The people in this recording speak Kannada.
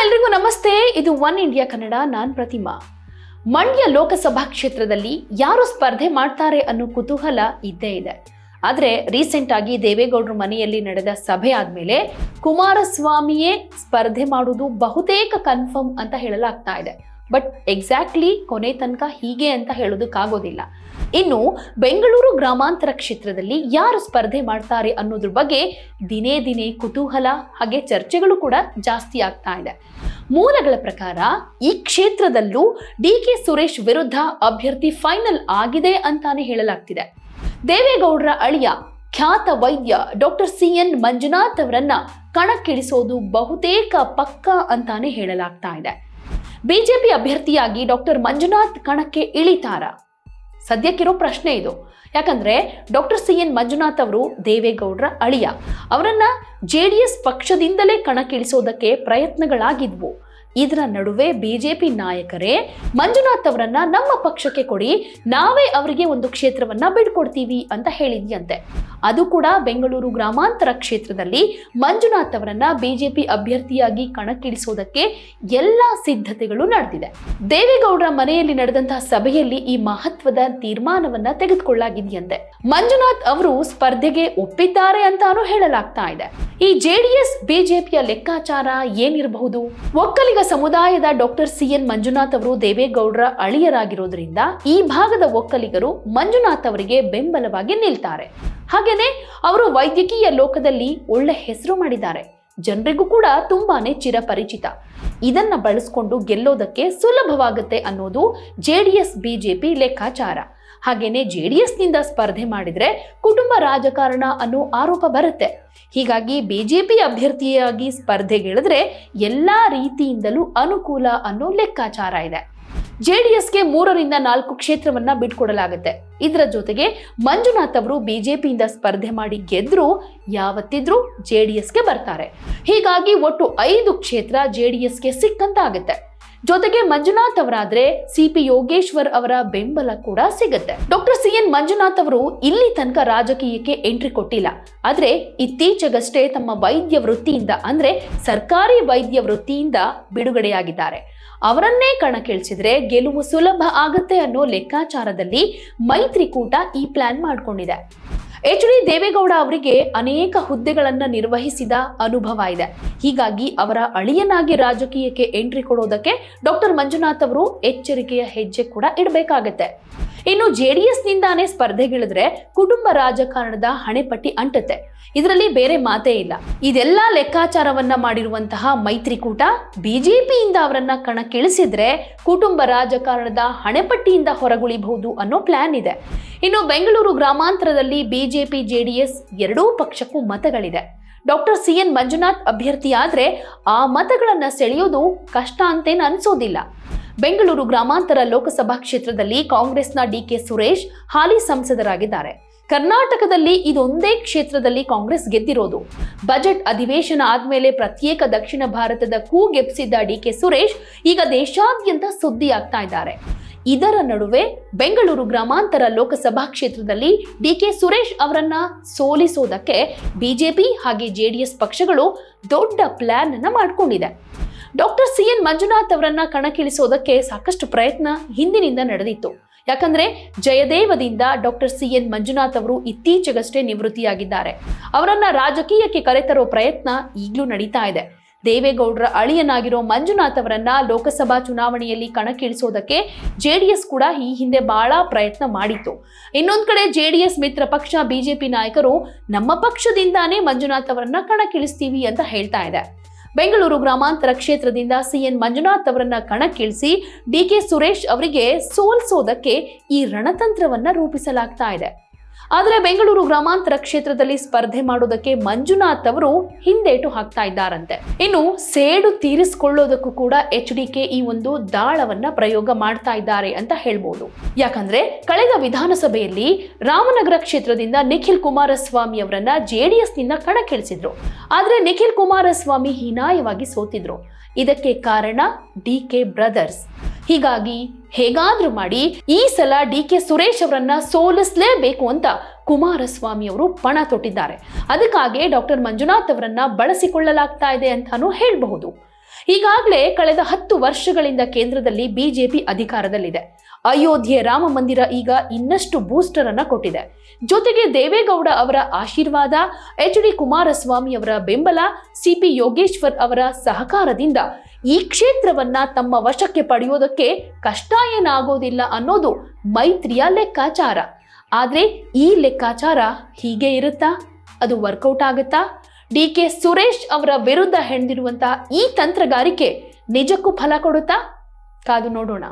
ಎಲ್ರಿಗೂ ನಮಸ್ತೆ. ಇದು ಒನ್ ಇಂಡಿಯಾ ಕನ್ನಡ, ನಾನ್ ಪ್ರತಿಮಾ. ಮಂಡ್ಯ ಲೋಕಸಭಾ ಕ್ಷೇತ್ರದಲ್ಲಿ ಯಾರು ಸ್ಪರ್ಧೆ ಮಾಡ್ತಾರೆ ಅನ್ನೋ ಕುತೂಹಲ ಇದ್ದೇ ಇದೆ. ಆದ್ರೆ ರೀಸೆಂಟ್ ಆಗಿ ದೇವೇಗೌಡರ ಮನೆಯಲ್ಲಿ ನಡೆದ ಸಭೆ ಆದ್ಮೇಲೆ ಕುಮಾರಸ್ವಾಮಿಯೇ ಸ್ಪರ್ಧೆ ಮಾಡುವುದು ಬಹುತೇಕ ಕನ್ಫರ್ಮ್ ಅಂತ ಹೇಳಲಾಗ್ತಾ ಇದೆ. ಬಟ್ ಎಕ್ಸಾಕ್ಟ್ಲಿ ಕೊನೆ ತನಕ ಹೀಗೆ ಅಂತ ಹೇಳೋದಕ್ಕಾಗೋದಿಲ್ಲ. ಇನ್ನು ಬೆಂಗಳೂರು ಗ್ರಾಮಾಂತರ ಕ್ಷೇತ್ರದಲ್ಲಿ ಯಾರು ಸ್ಪರ್ಧೆ ಮಾಡ್ತಾರೆ ಅನ್ನೋದ್ರ ಬಗ್ಗೆ ದಿನೇ ದಿನೇ ಕುತೂಹಲ ಹಾಗೆ ಚರ್ಚೆಗಳು ಕೂಡ ಜಾಸ್ತಿ ಆಗ್ತಾ ಇದೆ. ಮೂಲಗಳ ಪ್ರಕಾರ ಈ ಕ್ಷೇತ್ರದಲ್ಲೂ ಡಿ ಕೆ ಸುರೇಶ್ ವಿರುದ್ಧ ಅಭ್ಯರ್ಥಿ ಫೈನಲ್ ಆಗಿದೆ ಅಂತಾನೆ ಹೇಳಲಾಗ್ತಿದೆ. ದೇವೇಗೌಡರ ಅಳಿಯ ಖ್ಯಾತ ವೈದ್ಯ ಡಾಕ್ಟರ್ ಸಿ ಎನ್ ಮಂಜುನಾಥ್ ಅವರನ್ನ ಕಣಕ್ಕಿಳಿಸೋದು ಬಹುತೇಕ ಪಕ್ಕ ಅಂತಾನೆ ಹೇಳಲಾಗ್ತಾ ಇದೆ. ಬಿಜೆಪಿ ಅಭ್ಯರ್ಥಿಯಾಗಿ ಡಾಕ್ಟರ್ ಮಂಜುನಾಥ್ ಕಣಕ್ಕೆ ಇಳಿತಾರ. ಸದ್ಯಕ್ಕಿರೋ ಪ್ರಶ್ನೆ ಇದು. ಯಾಕಂದ್ರೆ ಡಾಕ್ಟರ್ ಸಿ ಎನ್ ಮಂಜುನಾಥ್ ಅವರು ದೇವೇಗೌಡರ ಅಳಿಯ. ಅವರನ್ನ ಜೆ ಡಿ ಎಸ್ ಪಕ್ಷದಿಂದಲೇ ಕಣಕ್ಕಿಳಿಸೋದಕ್ಕೆ ಪ್ರಯತ್ನಗಳಾಗಿದ್ವು. ಇದರ ನಡುವೆ ಬಿಜೆಪಿ ನಾಯಕರೇ, ಮಂಜುನಾಥ್ ಅವರನ್ನ ನಮ್ಮ ಪಕ್ಷಕ್ಕೆ ಕೊಡಿ, ನಾವೇ ಅವರಿಗೆ ಒಂದು ಕ್ಷೇತ್ರವನ್ನ ಬಿಡ್ಕೊಡ್ತೀವಿ ಅಂತ ಹೇಳಿದ್ಯಂತೆ. ಅದು ಕೂಡ ಬೆಂಗಳೂರು ಗ್ರಾಮಾಂತರ ಕ್ಷೇತ್ರದಲ್ಲಿ ಮಂಜುನಾಥ್ ಅವರನ್ನ ಬಿಜೆಪಿ ಅಭ್ಯರ್ಥಿಯಾಗಿ ಕಣಕ್ಕಿಳಿಸೋದಕ್ಕೆ ಎಲ್ಲಾ ಸಿದ್ಧತೆಗಳು ನಡೆದಿದೆ. ದೇವೇಗೌಡರ ಮನೆಯಲ್ಲಿ ನಡೆದಂತಹ ಸಭೆಯಲ್ಲಿ ಈ ಮಹತ್ವದ ತೀರ್ಮಾನವನ್ನ ತೆಗೆದುಕೊಳ್ಳಲಾಗಿದೆಯಂತೆ ಮಂಜುನಾಥ್ ಅವರು ಸ್ಪರ್ಧೆಗೆ ಒಪ್ಪಿದ್ದಾರೆ ಅಂತಾನೂ ಹೇಳಲಾಗ್ತಾ ಇದೆ. ಈ ಜೆಡಿಎಸ್, ಬಿಜೆಪಿಯ ಲೆಕ್ಕಾಚಾರ ಏನಿರಬಹುದು? ಒಕ್ಕಲಿಗ ಸಮುದಾಯದ ಡಾಕ್ಟರ್ ಸಿ ಎನ್ ಮಂಜುನಾಥ್ ಅವರು ದೇವೇಗೌಡರ ಅಳಿಯರಾಗಿರೋದ್ರಿಂದ ಈ ಭಾಗದ ಒಕ್ಕಲಿಗರು ಮಂಜುನಾಥ್ ಅವರಿಗೆ ಬೆಂಬಲವಾಗಿ ನಿಲ್ತಾರೆ. ಹಾಗೇನೆ ಅವರು ವೈದ್ಯಕೀಯ ಲೋಕದಲ್ಲಿ ಒಳ್ಳೆ ಹೆಸರು ಮಾಡಿದ್ದಾರೆ. ಜನರಿಗೂ ಕೂಡ ತುಂಬಾನೇ ಚಿರಪರಿಚಿತ. ಇದನ್ನ ಬಳಸ್ಕೊಂಡು ಗೆಲ್ಲೋದಕ್ಕೆ ಸುಲಭವಾಗುತ್ತೆ ಅನ್ನೋದು ಜೆಡಿಎಸ್ ಬಿಜೆಪಿ ಲೆಕ್ಕಾಚಾರ. ಹಾಗೇನೆ ಡಿ ಎಸ್ನಿಂದ ಸ್ಪರ್ಧೆ ಮಾಡಿದ್ರೆ ಕುಟುಂಬ ರಾಜಕಾರಣ ಅನ್ನೋ ಆರೋಪ ಬರುತ್ತೆ. ಹೀಗಾಗಿ ಬಿಜೆಪಿ ಅಭ್ಯರ್ಥಿಯಾಗಿ ಸ್ಪರ್ಧೆಗಿಳಿದ್ರೆ ಎಲ್ಲ ರೀತಿಯಿಂದಲೂ ಅನುಕೂಲ ಅನ್ನೋ ಲೆಕ್ಕಾಚಾರ ಇದೆ. ಜೆ ಡಿ ಎಸ್ಗೆ ಮೂರರಿಂದ ನಾಲ್ಕು ಕ್ಷೇತ್ರವನ್ನ ಬಿಟ್ಕೊಡಲಾಗುತ್ತೆ. ಇದರ ಜೊತೆಗೆ ಮಂಜುನಾಥ್ ಅವರು ಬಿಜೆಪಿಯಿಂದ ಸ್ಪರ್ಧೆ ಮಾಡಿ ಗೆದ್ರು ಯಾವತ್ತಿದ್ರೂ ಎಸ್ಗೆ ಬರ್ತಾರೆ. ಹೀಗಾಗಿ ಒಟ್ಟು ಐದು ಕ್ಷೇತ್ರ ಜೆ ಡಿ ಎಸ್ಗೆ ಸಿಕ್ಕಂತಾಗುತ್ತೆ. ಜೊತೆಗೆ ಮಂಜುನಾಥ್ ಅವರಾದ್ರೆ ಸಿ ಪಿ ಯೋಗೇಶ್ವರ್ ಅವರ ಬೆಂಬಲ ಕೂಡ ಸಿಗುತ್ತೆ. ಡಾಕ್ಟರ್ ಸಿ ಎನ್ ಮಂಜುನಾಥ್ ಅವರು ಇಲ್ಲಿ ತನಕ ರಾಜಕೀಯಕ್ಕೆ ಎಂಟ್ರಿ ಕೊಟ್ಟಿಲ್ಲ. ಆದ್ರೆ ಇತ್ತೀಚೆಗಷ್ಟೇ ತಮ್ಮ ವೈದ್ಯ ವೃತ್ತಿಯಿಂದ ಅಂದ್ರೆ ಸರ್ಕಾರಿ ವೈದ್ಯ ವೃತ್ತಿಯಿಂದ ಬಿಡುಗಡೆಯಾಗಿದ್ದಾರೆ. ಅವರನ್ನೇ ಕಣಕ್ಕಿಳಿಸಿದ್ರೆ ಗೆಲುವು ಸುಲಭ ಆಗುತ್ತೆ ಅನ್ನೋ ಲೆಕ್ಕಾಚಾರದಲ್ಲಿ ಮೈತ್ರಿಕೂಟ ಈ ಪ್ಲಾನ್ ಮಾಡ್ಕೊಂಡಿದೆ. ಎಚ್ ಡಿ ದೇವೇಗೌಡ ಅವರಿಗೆ ಅನೇಕ ಹುದ್ದೆಗಳನ್ನ ನಿರ್ವಹಿಸಿದ ಅನುಭವ ಇದೆ. ಹೀಗಾಗಿ ಅವರ ಅಳಿಯನಾಗಿ ರಾಜಕೀಯಕ್ಕೆ ಎಂಟ್ರಿ ಕೊಡೋದಕ್ಕೆ ಡಾಕ್ಟರ್ ಮಂಜುನಾಥ್ ಅವರು ಎಚ್ಚರಿಕೆಯ ಹೆಜ್ಜೆ ಕೂಡ ಇಡಬೇಕಾಗತ್ತೆ. ಇನ್ನು ಜೆಡಿಎಸ್ ನಿಂದಾನೇ ಸ್ಪರ್ಧೆಗಿಳಿದ್ರೆ ಕುಟುಂಬ ರಾಜಕಾರಣದ ಹಣೆಪಟ್ಟಿ ಅಂಟುತ್ತೆ. ಇದರಲ್ಲಿ ಬೇರೆ ಮಾತೇ ಇಲ್ಲ. ಇದೆಲ್ಲ ಲೆಕ್ಕಾಚಾರವನ್ನ ಮಾಡಿರುವಂತಹ ಮೈತ್ರಿಕೂಟ ಬಿಜೆಪಿಯಿಂದ ಅವರನ್ನ ಕಣಕ್ಕಿಳಿಸಿದ್ರೆ ಕುಟುಂಬ ರಾಜಕಾರಣದ ಹಣೆಪಟ್ಟಿಯಿಂದ ಹೊರಗುಳಿಬಹುದು ಅನ್ನೋ ಪ್ಲಾನ್ ಇದೆ. ಇನ್ನು ಬೆಂಗಳೂರು ಗ್ರಾಮಾಂತರದಲ್ಲಿ ಬಿಜೆಪಿ, ಜೆಡಿಎಸ್ ಎರಡೂ ಪಕ್ಷಕ್ಕೂ ಮತಗಳಿದೆ. ಡಾಕ್ಟರ್ ಸಿ ಎನ್ ಮಂಜುನಾಥ್ ಅಭ್ಯರ್ಥಿ ಆದ್ರೆ ಆ ಮತಗಳನ್ನ ಸೆಳೆಯೋದು ಕಷ್ಟ ಅಂತೇನು ಅನ್ಸೋದಿಲ್ಲ. ಬೆಂಗಳೂರು ಗ್ರಾಮಾಂತರ ಲೋಕಸಭಾ ಕ್ಷೇತ್ರದಲ್ಲಿ ಕಾಂಗ್ರೆಸ್ನ ಡಿಕೆ ಸುರೇಶ್ ಹಾಲಿ ಸಂಸದರಾಗಿದ್ದಾರೆ. ಕರ್ನಾಟಕದಲ್ಲಿ ಇದೊಂದೇ ಕ್ಷೇತ್ರದಲ್ಲಿ ಕಾಂಗ್ರೆಸ್ ಗೆದ್ದಿರೋದು. ಬಜೆಟ್ ಅಧಿವೇಶನ ಆದ್ಮೇಲೆ ಪ್ರತ್ಯೇಕ ದಕ್ಷಿಣ ಭಾರತದ ಕೂಗೆಪ್ಸಿದ್ದ ಡಿ ಕೆ ಸುರೇಶ್ ಈಗ ದೇಶಾದ್ಯಂತ ಸುದ್ದಿ ಆಗ್ತಾ ಇದ್ದಾರೆ. ಇದರ ನಡುವೆ ಬೆಂಗಳೂರು ಗ್ರಾಮಾಂತರ ಲೋಕಸಭಾ ಕ್ಷೇತ್ರದಲ್ಲಿ ಡಿಕೆ ಸುರೇಶ್ ಅವರನ್ನ ಸೋಲಿಸೋದಕ್ಕೆ ಬಿಜೆಪಿ ಹಾಗೆ ಜೆಡಿಎಸ್ ಪಕ್ಷಗಳು ದೊಡ್ಡ ಪ್ಲಾನ್ ಅನ್ನ ಮಾಡಿಕೊಂಡಿದೆ. ಡಾಕ್ಟರ್ ಸಿ ಎನ್ ಮಂಜುನಾಥ್ ಅವರನ್ನ ಕಣಕ್ಕಿಳಿಸೋದಕ್ಕೆ ಸಾಕಷ್ಟು ಪ್ರಯತ್ನ ಹಿಂದಿನಿಂದ ನಡೆದಿತ್ತು. ಯಾಕಂದ್ರೆ ಜಯದೇವದಿಂದ ಡಾಕ್ಟರ್ ಸಿ ಎನ್ ಮಂಜುನಾಥ್ ಅವರು ಇತ್ತೀಚೆಗಷ್ಟೇ ನಿವೃತ್ತಿಯಾಗಿದ್ದಾರೆ. ಅವರನ್ನ ರಾಜಕೀಯಕ್ಕೆ ಕರೆತರೋ ಪ್ರಯತ್ನ ಈಗಲೂ ನಡೀತಾ ಇದೆ. ದೇವೇಗೌಡರ ಅಳಿಯನಾಗಿರೋ ಮಂಜುನಾಥ್ ಅವರನ್ನ ಲೋಕಸಭಾ ಚುನಾವಣೆಯಲ್ಲಿ ಕಣಕ್ಕಿಳಿಸೋದಕ್ಕೆ ಜೆಡಿಎಸ್ ಕೂಡ ಈ ಹಿಂದೆ ಬಹಳ ಪ್ರಯತ್ನ ಮಾಡಿತ್ತು. ಇನ್ನೊಂದು ಕಡೆ ಜೆಡಿಎಸ್ ಮಿತ್ರ ಪಕ್ಷ, ಬಿಜೆಪಿ ನಾಯಕರು ನಮ್ಮ ಪಕ್ಷದಿಂದಾನೇ ಮಂಜುನಾಥ್ ಅವರನ್ನ ಕಣಕ್ಕಿಳಿಸ್ತೀವಿ ಅಂತ ಹೇಳ್ತಾ ಇದೆ. ಬೆಂಗಳೂರು ಗ್ರಾಮಾಂತರ ಕ್ಷೇತ್ರದಿಂದ ಸಿಎನ್ ಮಂಜುನಾಥ್ ಅವರನ್ನ ಕಣಕ್ಕಿಳಿಸಿ ಡಿ ಕೆ ಸುರೇಶ್ ಅವರಿಗೆ ಸೋಲ್ಸೋದಕ್ಕೆ ಈ ರಣತಂತ್ರವನ್ನ ರೂಪಿಸಲಾಗ್ತಾ ಇದೆ. ಆದರೆ ಬೆಂಗಳೂರು ಗ್ರಾಮಾಂತರ ಕ್ಷೇತ್ರದಲ್ಲಿ ಸ್ಪರ್ಧೆ ಮಾಡೋದಕ್ಕೆ ಮಂಜುನಾಥ್ ಅವರು ಹಿಂದೇಟು ಹಾಕ್ತಾ ಇದ್ದಾರಂತೆ. ಇನ್ನು ಸೇಡು ತೀರಿಸಿಕೊಳ್ಳೋದಕ್ಕೂ ಕೂಡ ಎಚ್ ಡಿ ಕೆ ಈ ಒಂದು ದಾಳವನ್ನ ಪ್ರಯೋಗ ಮಾಡ್ತಾ ಇದ್ದಾರೆ ಅಂತ ಹೇಳ್ಬೋದು. ಯಾಕಂದ್ರೆ ಕಳೆದ ವಿಧಾನಸಭೆಯಲ್ಲಿ ರಾಮನಗರ ಕ್ಷೇತ್ರದಿಂದ ನಿಖಿಲ್ ಕುಮಾರಸ್ವಾಮಿ ಅವರನ್ನ ಜೆಡಿಎಸ್ನಿಂದ ಕಣಕ್ಕಿಳಿಸಿದ್ರು. ಆದ್ರೆ ನಿಖಿಲ್ ಕುಮಾರಸ್ವಾಮಿ ಹೀನಾಯವಾಗಿ ಸೋತಿದ್ರು. ಇದಕ್ಕೆ ಕಾರಣ ಡಿ ಕೆ ಬ್ರದರ್ಸ್. ಹೀಗಾಗಿ ಹೇಗಾದ್ರೂ ಮಾಡಿ ಈ ಸಲ ಡಿ ಕೆ ಸುರೇಶ್ ಅವರನ್ನ ಸೋಲಿಸಲೇಬೇಕು ಅಂತ ಕುಮಾರಸ್ವಾಮಿ ಅವರು ಪಣ ತೊಟ್ಟಿದ್ದಾರೆ. ಅದಕ್ಕಾಗಿ ಡಾಕ್ಟರ್ ಮಂಜುನಾಥ್ ಅವರನ್ನ ಬಳಸಿಕೊಳ್ಳಲಾಗ್ತಾ ಇದೆ ಅಂತಾನೂ ಹೇಳಬಹುದು. ಈಗಾಗಲೇ ಕಳೆದ ಹತ್ತು ವರ್ಷಗಳಿಂದ ಕೇಂದ್ರದಲ್ಲಿ ಬಿಜೆಪಿ ಅಧಿಕಾರದಲ್ಲಿದೆ. ಅಯೋಧ್ಯೆ ರಾಮ ಮಂದಿರ ಈಗ ಇನ್ನಷ್ಟು ಬೂಸ್ಟರ್ ಅನ್ನ ಕೊಟ್ಟಿದೆ. ಜೊತೆಗೆ ದೇವೇಗೌಡ ಅವರ ಆಶೀರ್ವಾದ, ಎಚ್ ಡಿ ಕುಮಾರಸ್ವಾಮಿ ಅವರ ಬೆಂಬಲ ಸಿಪಿ ಯೋಗೇಶ್ವರ್ ಅವರ ಸಹಕಾರದಿಂದ ಈ ಕ್ಷೇತ್ರವನ್ನ ತಮ್ಮ ವಶಕ್ಕೆ ಪಡೆಯೋದಕ್ಕೆ ಕಷ್ಟ ಏನಾಗೋದಿಲ್ಲ ಅನ್ನೋದು ಮೈತ್ರಿಯ ಲೆಕ್ಕಾಚಾರ. ಆದರೆ ಈ ಲೆಕ್ಕಾಚಾರ ಹೀಗೆ ಇರುತ್ತಾ? ಅದು ವರ್ಕೌಟ್ ಆಗುತ್ತಾ? ಡಿ ಕೆ ಸುರೇಶ್ ಅವರ ವಿರುದ್ಧ ಹೆಣೆದಿರುವಂತಹ ಈ ತಂತ್ರಗಾರಿಕೆ ನಿಜಕ್ಕೂ ಫಲ ಕೊಡುತ್ತಾ? ಕಾದು ನೋಡೋಣ.